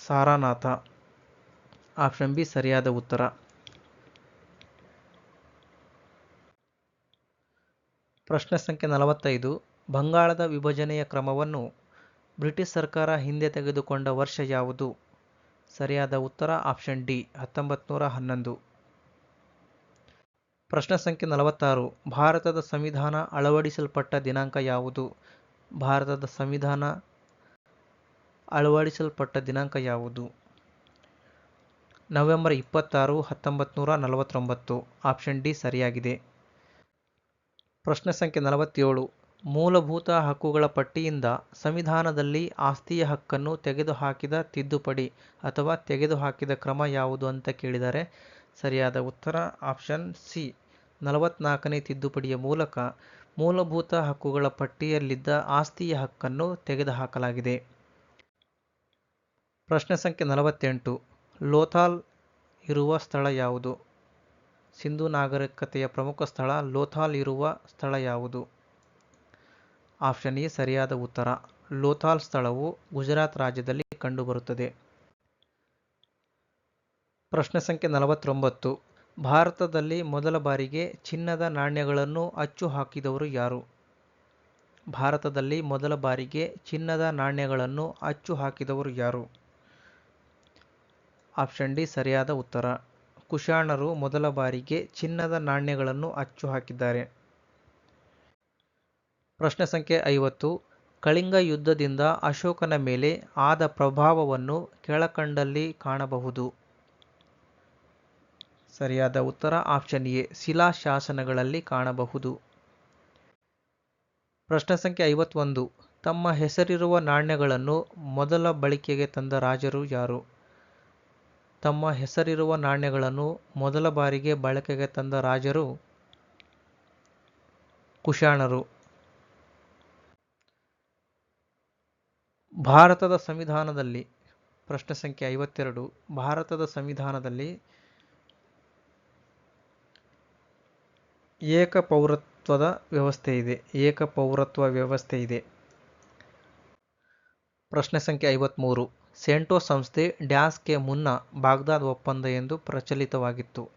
ಸಾರಾನಾಥ. ಆಪ್ಷನ್ ಬಿ ಸರಿಯಾದ ಉತ್ತರ. ಪ್ರಶ್ನೆ ಸಂಖ್ಯೆ ನಲವತ್ತೈದು. ಬಂಗಾಳದ ವಿಭಜನೆಯ ಕ್ರಮವನ್ನು ಬ್ರಿಟಿಷ್ ಸರ್ಕಾರ ಹಿಂದೆ ತೆಗೆದುಕೊಂಡ ವರ್ಷ ಯಾವುದು? ಸರಿಯಾದ ಉತ್ತರ ಆಪ್ಷನ್ ಡಿ ಹತ್ತೊಂಬತ್ತು ಹನ್ನೊಂದು. ಪ್ರಶ್ನೆ ಸಂಖ್ಯೆ ನಲವತ್ತಾರು. ಭಾರತದ ಸಂವಿಧಾನ ಅಳವಡಿಸಲ್ಪಟ್ಟ ದಿನಾಂಕ ಯಾವುದು? ಭಾರತದ ಸಂವಿಧಾನ ಅಳವಡಿಸಲ್ಪಟ್ಟ ದಿನಾಂಕ ಯಾವುದು? ನವೆಂಬರ್ ಇಪ್ಪತ್ತಾರು ಹತ್ತೊಂಬತ್ತು ನೂರ ನಲವತ್ತೊಂಬತ್ತು. ಆಪ್ಷನ್ ಡಿ ಸರಿಯಾಗಿದೆ. ಪ್ರಶ್ನೆ ಸಂಖ್ಯೆ ನಲವತ್ತೇಳು. ಮೂಲಭೂತ ಹಕ್ಕುಗಳ ಪಟ್ಟಿಯಿಂದ ಸಂವಿಧಾನದಲ್ಲಿ ಆಸ್ತಿಯ ಹಕ್ಕನ್ನು ತೆಗೆದುಹಾಕಿದ ತಿದ್ದುಪಡಿ ಅಥವಾ ತೆಗೆದುಹಾಕಿದ ಕ್ರಮ ಯಾವುದು ಅಂತ ಕೇಳಿದರೆ ಸರಿಯಾದ ಉತ್ತರ ಆಪ್ಷನ್ ಸಿ. ನಲವತ್ನಾಲ್ಕನೇ ತಿದ್ದುಪಡಿಯ ಮೂಲಕ ಮೂಲಭೂತ ಹಕ್ಕುಗಳ ಪಟ್ಟಿಯಲ್ಲಿದ್ದ ಆಸ್ತಿಯ ಹಕ್ಕನ್ನು ತೆಗೆದುಹಾಕಲಾಗಿದೆ. ಪ್ರಶ್ನೆ ಸಂಖ್ಯೆ ನಲವತ್ತೆಂಟು. ಲೋಥಾಲ್ ಇರುವ ಸ್ಥಳ ಯಾವುದು? ಸಿಂಧೂ ನಾಗರಿಕತೆಯ ಪ್ರಮುಖ ಸ್ಥಳ ಲೋಥಾಲ್ ಇರುವ ಸ್ಥಳ ಯಾವುದು? ಆಪ್ಷನ್ ಎ, ಸರಿಯಾದ ಉತ್ತರ. ಲೋಥಾಲ್ ಸ್ಥಳವು ಗುಜರಾತ್ ರಾಜ್ಯದಲ್ಲಿ ಕಂಡುಬರುತ್ತದೆ. ಪ್ರಶ್ನೆ ಸಂಖ್ಯೆ ನಲವತ್ತೊಂಬತ್ತು. ಭಾರತದಲ್ಲಿ ಮೊದಲ ಬಾರಿಗೆ ಚಿನ್ನದ ನಾಣ್ಯಗಳನ್ನು ಅಚ್ಚು ಹಾಕಿದವರು ಯಾರು? ಭಾರತದಲ್ಲಿ ಮೊದಲ ಬಾರಿಗೆ ಚಿನ್ನದ ನಾಣ್ಯಗಳನ್ನು ಅಚ್ಚು ಹಾಕಿದವರು ಯಾರು? ಆಪ್ಷನ್ ಡಿ ಸರಿಯಾದ ಉತ್ತರ. ಕುಶಾಣರು ಮೊದಲ ಬಾರಿಗೆ ಚಿನ್ನದ ನಾಣ್ಯಗಳನ್ನು ಅಚ್ಚು ಹಾಕಿದ್ದಾರೆ ಪ್ರಶ್ನೆ ಸಂಖ್ಯೆ ಐವತ್ತು. ಕಳಿಂಗ ಯುದ್ಧದಿಂದ ಅಶೋಕನ ಮೇಲೆ ಆದ ಪ್ರಭಾವವನ್ನು ಕೆಳಕಂಡಲ್ಲಿ ಕಾಣಬಹುದು. ಸರಿಯಾದ ಉತ್ತರ ಆಪ್ಷನ್ ಎ ಶಿಲಾಶಾಸನಗಳಲ್ಲಿ ಕಾಣಬಹುದು. ಪ್ರಶ್ನೆ ಸಂಖ್ಯೆ ಐವತ್ತೊಂದು. ತಮ್ಮ ಹೆಸರಿರುವ ನಾಣ್ಯಗಳನ್ನು ಮೊದಲ ಬಳಕೆಗೆ ತಂದ ರಾಜರು ಯಾರು? ತಮ್ಮ ಹೆಸರಿರುವ ನಾಣ್ಯಗಳನ್ನು ಮೊದಲ ಬಾರಿಗೆ ಬಳಕೆಗೆ ತಂದ ರಾಜರು ಕುಶಾಣರು. ಭಾರತದ ಸಂವಿಧಾನದಲ್ಲಿ, ಪ್ರಶ್ನೆ ಸಂಖ್ಯೆ ಐವತ್ತೆರಡು, ಭಾರತದ ಸಂವಿಧಾನದಲ್ಲಿ ಏಕಪೌರತ್ವದ ವ್ಯವಸ್ಥೆ ಇದೆ. ಏಕಪೌರತ್ವ ವ್ಯವಸ್ಥೆ ಇದೆ. ಪ್ರಶ್ನೆ ಸಂಖ್ಯೆ ಐವತ್ತ್ಮೂರು ಸೆಂಟೋ ಸಂಸ್ಥೆ ಡ್ಯಾಸ್ಗೆ ಮುನ್ನ ಬಾಗ್ದಾದ್ ಒಪ್ಪಂದ ಎಂದು ಪ್ರಚಲಿತವಾಗಿತ್ತು.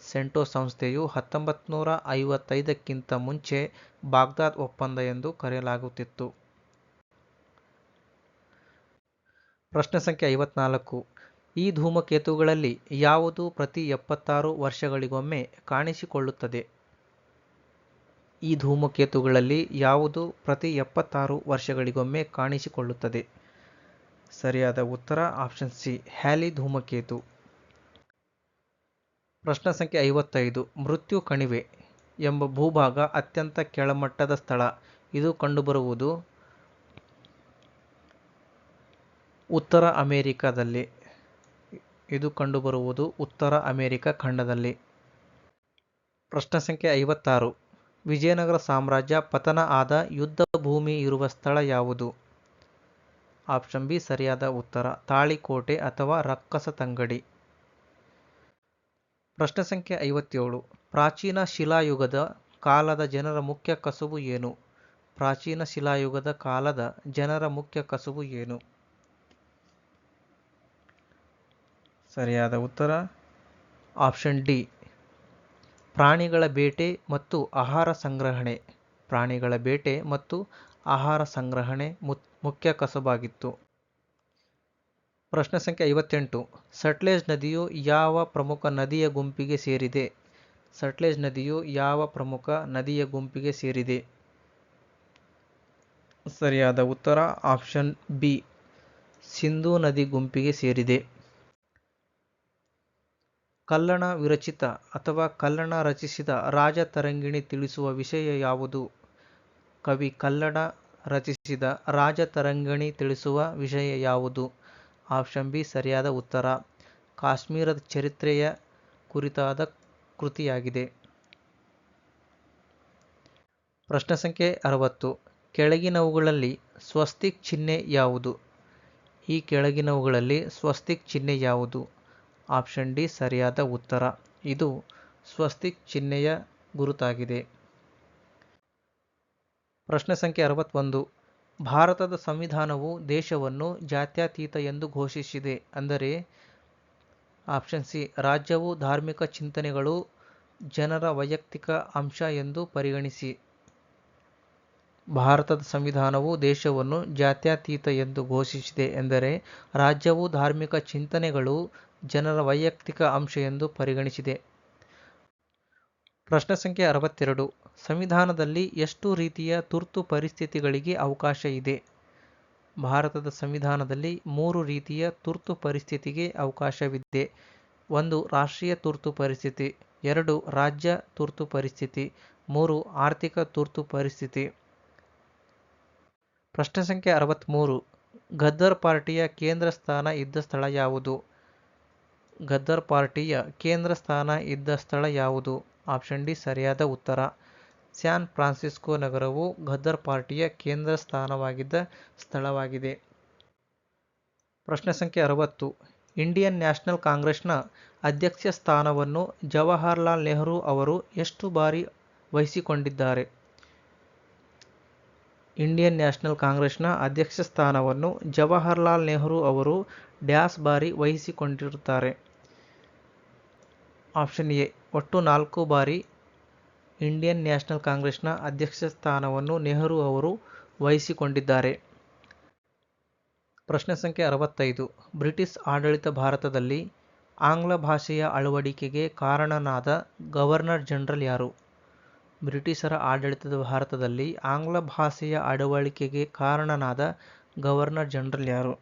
ಸೆಂಟೋ ಸಂಸ್ಥೆಯು ಹತ್ತೊಂಬತ್ತು ನೂರ ಐವತ್ತೈದಕ್ಕಿಂತ ಮುಂಚೆ ಬಾಗ್ದಾದ್ ಒಪ್ಪಂದ ಎಂದು ಕರೆಯಲಾಗುತ್ತಿತ್ತು. ಪ್ರಶ್ನೆ ಸಂಖ್ಯೆ ಐವತ್ನಾಲ್ಕು. ಈ ಧೂಮಕೇತುಗಳಲ್ಲಿ ಯಾವುದು ಪ್ರತಿ ಎಪ್ಪತ್ತಾರು ವರ್ಷಗಳಿಗೊಮ್ಮೆ ಕಾಣಿಸಿಕೊಳ್ಳುತ್ತದೆ? ಈ ಧೂಮಕೇತುಗಳಲ್ಲಿ ಯಾವುದು ಪ್ರತಿ ಎಪ್ಪತ್ತಾರು ವರ್ಷಗಳಿಗೊಮ್ಮೆ ಕಾಣಿಸಿಕೊಳ್ಳುತ್ತದೆ? ಸರಿಯಾದ ಉತ್ತರ ಆಪ್ಷನ್ ಸಿ ಹ್ಯಾಲಿ ಧೂಮಕೇತು. ಪ್ರಶ್ನೆ ಸಂಖ್ಯೆ ಐವತ್ತೈದು, ಮೃತ್ಯು ಕಣಿವೆ ಎಂಬ ಭೂಭಾಗ ಅತ್ಯಂತ ಕೆಳಮಟ್ಟದ ಸ್ಥಳ. ಇದು ಕಂಡುಬರುವುದು ಉತ್ತರ ಅಮೆರಿಕದಲ್ಲಿ. ಇದು ಕಂಡುಬರುವುದು ಉತ್ತರ ಅಮೆರಿಕ ಖಂಡದಲ್ಲಿ. ಪ್ರಶ್ನೆ ಸಂಖ್ಯೆ ಐವತ್ತಾರು, ವಿಜಯನಗರ ಸಾಮ್ರಾಜ್ಯ ಪತನ ಆದ ಯುದ್ಧ ಭೂಮಿ ಇರುವ ಸ್ಥಳ ಯಾವುದು? ಆಪ್ಷನ್ ಬಿ ಸರಿಯಾದ ಉತ್ತರ. ತಾಳಿಕೋಟೆ ಅಥವಾ ರಕ್ಕಸ ತಂಗಡಿ. ಪ್ರಶ್ನೆ ಸಂಖ್ಯೆ ಐವತ್ತೇಳು. ಪ್ರಾಚೀನ ಶಿಲಾಯುಗದ ಕಾಲದ ಜನರ ಮುಖ್ಯ ಕಸುಬು ಏನು? ಪ್ರಾಚೀನ ಶಿಲಾಯುಗದ ಕಾಲದ ಜನರ ಮುಖ್ಯ ಕಸುಬು ಏನು? ಸರಿಯಾದ ಉತ್ತರ? Option D. ಪ್ರಾಣಿಗಳ ಬೇಟೆ ಮತ್ತು ಆಹಾರ ಸಂಗ್ರಹಣೆ. ಪ್ರಾಣಿಗಳ ಬೇಟೆ ಮತ್ತು ಆಹಾರ ಸಂಗ್ರಹಣೆ ಮುಖ್ಯ ಕಸಬಾಗಿತ್ತು. ಪ್ರಶ್ನೆ ಸಂಖ್ಯೆ ಐವತ್ತೆಂಟು. ಸಟ್ಲೇಜ್ ನದಿಯು ಯಾವ ಪ್ರಮುಖ ನದಿಯ ಗುಂಪಿಗೆ ಸೇರಿದೆ? ಸಟ್ಲೇಜ್ ನದಿಯು ಯಾವ ಪ್ರಮುಖ ನದಿಯ ಗುಂಪಿಗೆ ಸೇರಿದೆ? ಸರಿಯಾದ ಉತ್ತರ ಆಪ್ಷನ್ ಬಿ. ಸಿಂಧೂ ನದಿ ಗುಂಪಿಗೆ ಸೇರಿದೆ. ಕಲ್ಲಣ ವಿರಚಿತ ಅಥವಾ ಕಲ್ಲಣ ರಚಿಸಿದ ರಾಜ ತರಂಗಿಣಿ ತಿಳಿಸುವ ವಿಷಯ ಯಾವುದು? ಕವಿ ಕಲ್ಲಣ ರಚಿಸಿದ ರಾಜತರಂಗಿಣಿ ತಿಳಿಸುವ ವಿಷಯ ಯಾವುದು? ಆಪ್ಷನ್ ಬಿ, ಸರಿಯಾದ ಉತ್ತರ. ಕಾಶ್ಮೀರದ ಚರಿತ್ರೆಯ ಕುರಿತಾದ ಕೃತಿಯಾಗಿದೆ. ಪ್ರಶ್ನೆ ಸಂಖ್ಯೆ ಅರವತ್ತು. ಕೆಳಗಿನವುಗಳಲ್ಲಿ ಸ್ವಸ್ತಿಕ್ ಚಿಹ್ನೆ ಯಾವುದು? ಈ ಕೆಳಗಿನವುಗಳಲ್ಲಿ ಸ್ವಸ್ತಿಕ್ ಚಿಹ್ನೆ ಯಾವುದು? ಆಪ್ಷನ್ ಡಿ, ಸರಿಯಾದ ಉತ್ತರ. ಇದು ಸ್ವಸ್ತಿಕ್ ಚಿಹ್ನೆಯ ಗುರುತಾಗಿದೆ. ಪ್ರಶ್ನೆ ಸಂಖ್ಯೆ ಅರವತ್ತೊಂದು. ಭಾರತದ ಸಂವಿಧಾನವು ದೇಶವನ್ನು ಜಾತ್ಯತೀತ ಎಂದು ಘೋಷಿಸಿದೆ ಅಂದರೆ ಆಪ್ಷನ್ ಸಿ, ರಾಜ್ಯವು ಧಾರ್ಮಿಕ ಚಿಂತನೆಗಳು ಜನರ ವೈಯಕ್ತಿಕ ಅಂಶ ಎಂದು ಪರಿಗಣಿಸಿ. ಭಾರತದ ಸಂವಿಧಾನವು ದೇಶವನ್ನು ಜಾತ್ಯತೀತ ಎಂದು ಘೋಷಿಸಿದೆ ಎಂದರೆ ರಾಜ್ಯವು ಧಾರ್ಮಿಕ ಚಿಂತನೆಗಳು ಜನರ ವೈಯಕ್ತಿಕ ಅಂಶ ಎಂದು ಪರಿಗಣಿಸಿದೆ. ಪ್ರಶ್ನೆ ಸಂಖ್ಯೆ ಅರವತ್ತೆರಡು. ಸಂವಿಧಾನದಲ್ಲಿ ಎಷ್ಟು ರೀತಿಯ ತುರ್ತು ಪರಿಸ್ಥಿತಿಗಳಿಗೆ ಅವಕಾಶ ಇದೆ? ಭಾರತದ ಸಂವಿಧಾನದಲ್ಲಿ ಮೂರು ರೀತಿಯ ತುರ್ತು ಪರಿಸ್ಥಿತಿಗೆ ಅವಕಾಶವಿದೆ. ಒಂದು, ರಾಷ್ಟ್ರೀಯ ತುರ್ತು ಪರಿಸ್ಥಿತಿ. ಎರಡು, ರಾಜ್ಯ ತುರ್ತು ಪರಿಸ್ಥಿತಿ. ಮೂರು, ಆರ್ಥಿಕ ತುರ್ತು ಪರಿಸ್ಥಿತಿ. ಪ್ರಶ್ನೆ ಸಂಖ್ಯೆ ಅರವತ್ತ್ಮೂರು ಗದ್ದರ್ ಪಾರ್ಟಿಯ ಕೇಂದ್ರ ಸ್ಥಾನ ಇದ್ದ ಸ್ಥಳ ಯಾವುದು? ಗದ್ದರ್ ಪಾರ್ಟಿಯ ಕೇಂದ್ರ ಸ್ಥಾನ ಇದ್ದ ಸ್ಥಳ ಯಾವುದು? ಆಪ್ಷನ್ ಡಿ ಸರಿಯಾದ ಉತ್ತರ. ಸ್ಯಾನ್ ಫ್ರಾನ್ಸಿಸ್ಕೋ ನಗರವು ಗದ್ದರ್ ಪಾರ್ಟಿಯ ಕೇಂದ್ರ ಸ್ಥಾನವಾಗಿದ್ದ ಸ್ಥಳವಾಗಿದೆ. ಪ್ರಶ್ನೆ ಸಂಖ್ಯೆ ಅರವತ್ತು. ಇಂಡಿಯನ್ ನ್ಯಾಷನಲ್ ಕಾಂಗ್ರೆಸ್ನ ಅಧ್ಯಕ್ಷ ಸ್ಥಾನವನ್ನು ಜವಾಹರ್ಲಾಲ್ ನೆಹರು ಅವರು ಎಷ್ಟು ಬಾರಿ ವಹಿಸಿಕೊಂಡಿದ್ದಾರೆ? ಇಂಡಿಯನ್ ನ್ಯಾಷನಲ್ ಕಾಂಗ್ರೆಸ್ನ ಅಧ್ಯಕ್ಷ ಸ್ಥಾನವನ್ನು ಜವಾಹರ್ಲಾಲ್ ನೆಹರು ಅವರು ಡ್ಯಾಸ್ ಬಾರಿ ವಹಿಸಿಕೊಂಡಿರುತ್ತಾರೆ. Option A. ಒಟ್ಟು ನಾಲ್ಕು ಬಾರಿ ಇಂಡಿಯನ್ ನ್ಯಾಷನಲ್ ಕಾಂಗ್ರೆಸ್ನ ಅಧ್ಯಕ್ಷ ಸ್ಥಾನವನ್ನು ನೆಹರು ಅವರು ವಹಿಸಿಕೊಂಡಿದ್ದಾರೆ. ಪ್ರಶ್ನೆ ಸಂಖ್ಯೆ ಅರವತ್ತೈದು. ಬ್ರಿಟಿಷ್ ಆಡಳಿತ ಭಾರತದಲ್ಲಿ ಆಂಗ್ಲ ಭಾಷೆಯ ಅಳವಡಿಕೆಗೆ ಕಾರಣನಾದ ಗವರ್ನರ್ ಜನರಲ್ ಯಾರು? ಬ್ರಿಟಿಷರ ಆಡಳಿತದ ಭಾರತದಲ್ಲಿ ಆಂಗ್ಲ ಭಾಷೆಯ ಅಳವಡಿಕೆಗೆ ಕಾರಣನಾದ ಗವರ್ನರ್ ಜನರಲ್ ಯಾರು?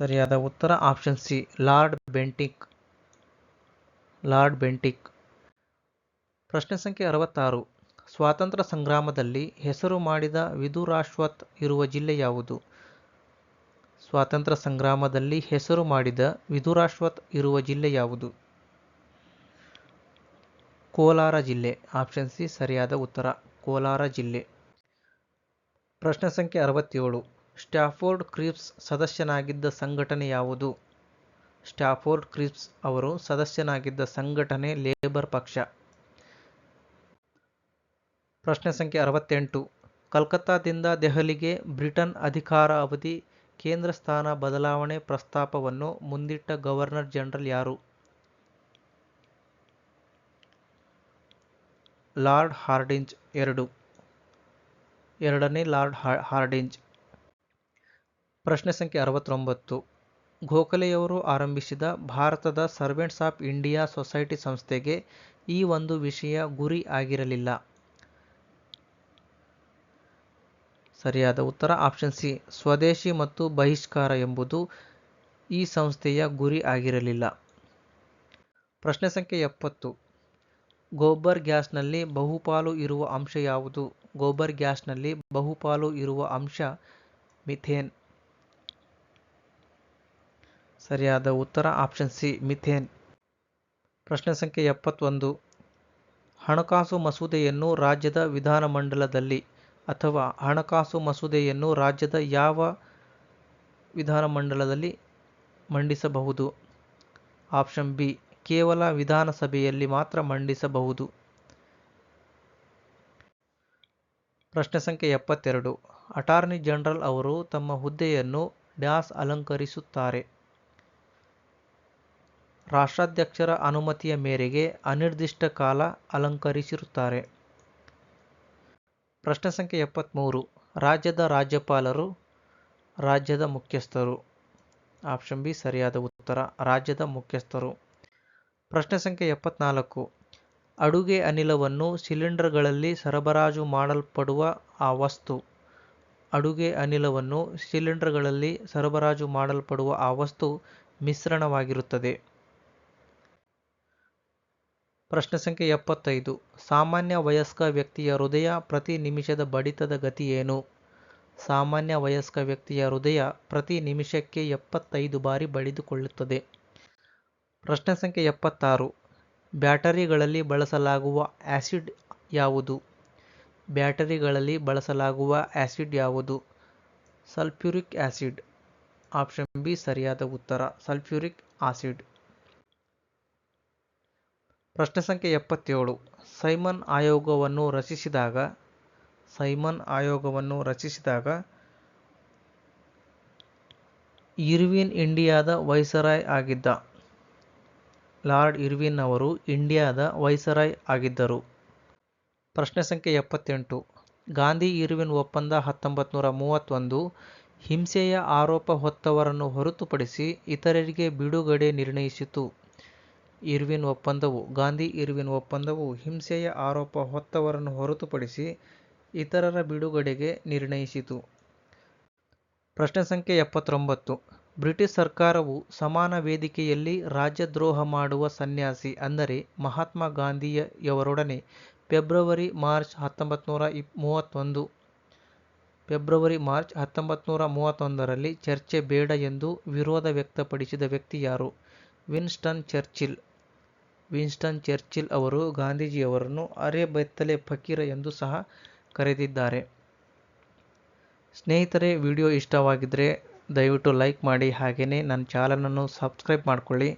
ಸರಿಯಾದ ಉತ್ತರ option C, Lord Bentinck. Lord Bentinck. ಪ್ರಶ್ನೆ ಸಂಖ್ಯೆ ಅರವತ್ತಾರು. ಸ್ವಾತಂತ್ರ್ಯ ಸಂಗ್ರಾಮದಲ್ಲಿ ಹೆಸರು ಮಾಡಿದ ವಿದುರಾಶ್ವತ್ ಇರುವ ಜಿಲ್ಲೆ ಯಾವುದು? ಸ್ವಾತಂತ್ರ್ಯ ಸಂಗ್ರಾಮದಲ್ಲಿ ಹೆಸರು ಮಾಡಿದ ವಿದುರಾಶ್ವತ್ ಇರುವ ಜಿಲ್ಲೆ ಯಾವುದು? ಕೋಲಾರ ಜಿಲ್ಲೆ. ಆಪ್ಷನ್ ಸಿ, ಸರಿಯಾದ ಉತ್ತರ, ಕೋಲಾರ ಜಿಲ್ಲೆ. ಪ್ರಶ್ನೆ ಸಂಖ್ಯೆ ಅರವತ್ತೇಳು. ಸ್ಟ್ಯಾಫೋರ್ಡ್ ಕ್ರಿಪ್ಸ್ ಸದಸ್ಯನಾಗಿದ್ದ ಸಂಘಟನೆ ಯಾವುದು? ಸ್ಟಾಫೋರ್ಡ್ ಕ್ರಿಪ್ಸ್ ಅವರು ಸದಸ್ಯನಾಗಿದ್ದ ಸಂಘಟನೆ ಲೇಬರ್ ಪಕ್ಷ. ಪ್ರಶ್ನೆ ಸಂಖ್ಯೆ ಅರವತ್ತೆಂಟು. ಕಲ್ಕತ್ತಾದಿಂದ ದೆಹಲಿಗೆ ಬ್ರಿಟನ್ ಅಧಿಕಾರ ಅವಧಿ, ಕೇಂದ್ರ ಸ್ಥಾನ ಬದಲಾವಣೆ ಪ್ರಸ್ತಾಪವನ್ನು ಮುಂದಿಟ್ಟ ಗವರ್ನರ್ ಜನರಲ್ ಯಾರು? ಲಾರ್ಡ್ ಹಾರ್ಡಿಂಜ್ ಎರಡು. ಎರಡನೇ ಲಾರ್ಡ್ ಹಾರ್ಡಿಂಜ್. ಪ್ರಶ್ನೆ ಸಂಖ್ಯೆ ಅರವತ್ತೊಂಬತ್ತು. ಗೋಖಲೆಯವರು ಆರಂಭಿಸಿದ ಭಾರತದ ಸರ್ವೆಂಟ್ಸ್ ಆಫ್ ಇಂಡಿಯಾ ಸೊಸೈಟಿ ಸಂಸ್ಥೆಗೆ ಈ ಒಂದು ವಿಷಯ ಗುರಿ ಆಗಿರಲಿಲ್ಲ. ಸರಿಯಾದ ಉತ್ತರ ಆಪ್ಷನ್ ಸಿ, ಸ್ವದೇಶಿ ಮತ್ತು ಬಹಿಷ್ಕಾರ ಎಂಬುದು ಈ ಸಂಸ್ಥೆಯ ಗುರಿ ಆಗಿರಲಿಲ್ಲ. ಪ್ರಶ್ನೆ ಸಂಖ್ಯೆ ಎಪ್ಪತ್ತು. ಗೋಬರ್ ಗ್ಯಾಸ್ನಲ್ಲಿ ಬಹುಪಾಲು ಇರುವ ಅಂಶ ಯಾವುದು? ಗೋಬರ್ ಗ್ಯಾಸ್ನಲ್ಲಿ ಬಹುಪಾಲು ಇರುವ ಅಂಶ ಮಿಥೇನ್. ಸರಿಯಾದ ಉತ್ತರ ಆಪ್ಷನ್ ಸಿ, ಮಿಥೇನ್. ಪ್ರಶ್ನೆ ಸಂಖ್ಯೆ ಎಪ್ಪತ್ತೊಂದು. ಹಣಕಾಸು ಮಸೂದೆಯನ್ನು ರಾಜ್ಯದ ವಿಧಾನಮಂಡಲದಲ್ಲಿ ಅಥವಾ ಹಣಕಾಸು ಮಸೂದೆಯನ್ನು ರಾಜ್ಯದ ಯಾವ ವಿಧಾನಮಂಡಲದಲ್ಲಿ ಮಂಡಿಸಬಹುದು? ಆಪ್ಷನ್ ಬಿ, ಕೇವಲ ವಿಧಾನಸಭೆಯಲ್ಲಿ ಮಾತ್ರ ಮಂಡಿಸಬಹುದು. ಪ್ರಶ್ನೆ ಸಂಖ್ಯೆ ಎಪ್ಪತ್ತೆರಡು. ಅಟಾರ್ನಿ ಜನರಲ್ ಅವರು ತಮ್ಮ ಹುದ್ದೆಯನ್ನು ಡ್ಯಾಸ್ ಅಲಂಕರಿಸುತ್ತಾರೆ. ರಾಷ್ಟ್ರಾಧ್ಯಕ್ಷರ ಅನುಮತಿಯ ಮೇರೆಗೆ ಅನಿರ್ದಿಷ್ಟ ಕಾಲ ಅಲಂಕರಿಸಿರುತ್ತಾರೆ. ಪ್ರಶ್ನೆ ಸಂಖ್ಯೆ ಎಪ್ಪತ್ತ್ಮೂರು ರಾಜ್ಯದ ರಾಜ್ಯಪಾಲರು, ರಾಜ್ಯದ ಮುಖ್ಯಸ್ಥರು. ಆಪ್ಷನ್ ಬಿ, ಸರಿಯಾದ ಉತ್ತರ. ರಾಜ್ಯದ ಮುಖ್ಯಸ್ಥರು. ಪ್ರಶ್ನೆ ಸಂಖ್ಯೆ ಎಪ್ಪತ್ನಾಲ್ಕು. ಅಡುಗೆ ಅನಿಲವನ್ನು ಸಿಲಿಂಡರ್ಗಳಲ್ಲಿ ಸರಬರಾಜು ಮಾಡಲ್ಪಡುವ ಆ ವಸ್ತು. ಅಡುಗೆ ಅನಿಲವನ್ನು ಸಿಲಿಂಡರ್ಗಳಲ್ಲಿ ಸರಬರಾಜು ಮಾಡಲ್ಪಡುವ ಆ ವಸ್ತು ಮಿಶ್ರಣವಾಗಿರುತ್ತದೆ. ಪ್ರಶ್ನೆ ಸಂಖ್ಯೆ ಎಪ್ಪತ್ತೈದು. ಸಾಮಾನ್ಯ ವಯಸ್ಕ ವ್ಯಕ್ತಿಯ ಹೃದಯ ಪ್ರತಿ ನಿಮಿಷದ ಬಡಿತದ ಗತಿ ಏನು? ಸಾಮಾನ್ಯ ವಯಸ್ಕ ವ್ಯಕ್ತಿಯ ಹೃದಯ ಪ್ರತಿ ನಿಮಿಷಕ್ಕೆ ಎಪ್ಪತ್ತೈದು ಬಾರಿ ಬಡಿದುಕೊಳ್ಳುತ್ತದೆ. ಪ್ರಶ್ನೆ ಸಂಖ್ಯೆ ಎಪ್ಪತ್ತಾರು. ಬ್ಯಾಟರಿಗಳಲ್ಲಿ ಬಳಸಲಾಗುವ ಆ್ಯಸಿಡ್ ಯಾವುದು? ಬ್ಯಾಟರಿಗಳಲ್ಲಿ ಬಳಸಲಾಗುವ ಆ್ಯಸಿಡ್ ಯಾವುದು? ಸಲ್ಫ್ಯೂರಿಕ್ ಆ್ಯಸಿಡ್ ಆಪ್ಷನ್ ಬಿ ಸರಿಯಾದ ಉತ್ತರ, ಸಲ್ಫ್ಯೂರಿಕ್ ಆಸಿಡ್. ಪ್ರಶ್ನೆ ಸಂಖ್ಯೆ ಎಪ್ಪತ್ತೇಳು. ಸೈಮನ್ ಆಯೋಗವನ್ನು ರಚಿಸಿದಾಗ, ಸೈಮನ್ ಆಯೋಗವನ್ನು ರಚಿಸಿದಾಗ ಇರ್ವಿನ್ ಇಂಡಿಯಾದ ವೈಸರಾಯ್ ಆಗಿದ್ದ. ಲಾರ್ಡ್ ಇರ್ವಿನ್ ಅವರು ಇಂಡಿಯಾದ ವೈಸರಾಯ್ ಆಗಿದ್ದರು. ಪ್ರಶ್ನೆ ಸಂಖ್ಯೆ ಎಪ್ಪತ್ತೆಂಟು. ಗಾಂಧಿ ಇರ್ವಿನ್ ಒಪ್ಪಂದ ಹತ್ತೊಂಬತ್ತು ನೂರ ಮೂವತ್ತೊಂದು ಹಿಂಸೆಯ ಆರೋಪ ಹೊತ್ತವರನ್ನು ಹೊರತುಪಡಿಸಿ ಇತರರಿಗೆ ಬಿಡುಗಡೆ ನಿರ್ಣಯಿಸಿತು. ಇರ್ವಿನ್ ಒಪ್ಪಂದವು. ಗಾಂಧಿ ಇರ್ವಿನ್ ಒಪ್ಪಂದವು ಹಿಂಸೆಯ ಆರೋಪ ಹೊತ್ತವರನ್ನು ಹೊರತುಪಡಿಸಿ ಇತರರ ಬಿಡುಗಡೆಗೆ ನಿರ್ಣಯಿಸಿತು. ಪ್ರಶ್ನೆ ಸಂಖ್ಯೆ ಎಪ್ಪತ್ತೊಂಬತ್ತು. ಬ್ರಿಟಿಷ್ ಸರ್ಕಾರವು ಸಮಾನ ವೇದಿಕೆಯಲ್ಲಿ ರಾಜ್ಯದ್ರೋಹ ಮಾಡುವ ಸನ್ಯಾಸಿ ಅಂದರೆ ಮಹಾತ್ಮ ಗಾಂಧಿಯವರೊಡನೆ ಫೆಬ್ರವರಿ ಮಾರ್ಚ್ ಹತ್ತೊಂಬತ್ತು ನೂರ ಇಪ್, ಮೂವತ್ತೊಂದು. ಫೆಬ್ರವರಿ ಮಾರ್ಚ್ ಹತ್ತೊಂಬತ್ತು ನೂರ ಮೂವತ್ತೊಂದರಲ್ಲಿ ಚರ್ಚೆ ಬೇಡ ಎಂದು ವಿರೋಧ ವ್ಯಕ್ತಪಡಿಸಿದ ವ್ಯಕ್ತಿ ಯಾರು? Winston Churchill. ವಿನ್ಸ್ಟನ್ ಚರ್ಚಿಲ್ ಅವರು ಗಾಂಧೀಜಿಯವರನ್ನು ಅರೆ ಬೆತ್ತಲೆ ಫಕೀರ ಎಂದು ಸಹ ಕರೆದಿದ್ದಾರೆ. ಸ್ನೇಹಿತರೆ, ವಿಡಿಯೋ ಇಷ್ಟವಾಗಿದ್ದರೆ ದಯವಿಟ್ಟು ಲೈಕ್ ಮಾಡಿ ಹಾಗೆಯೇ ನನ್ನ ಚಾನಲನ್ನು ಸಬ್ಸ್ಕ್ರೈಬ್ ಮಾಡಿಕೊಳ್ಳಿ.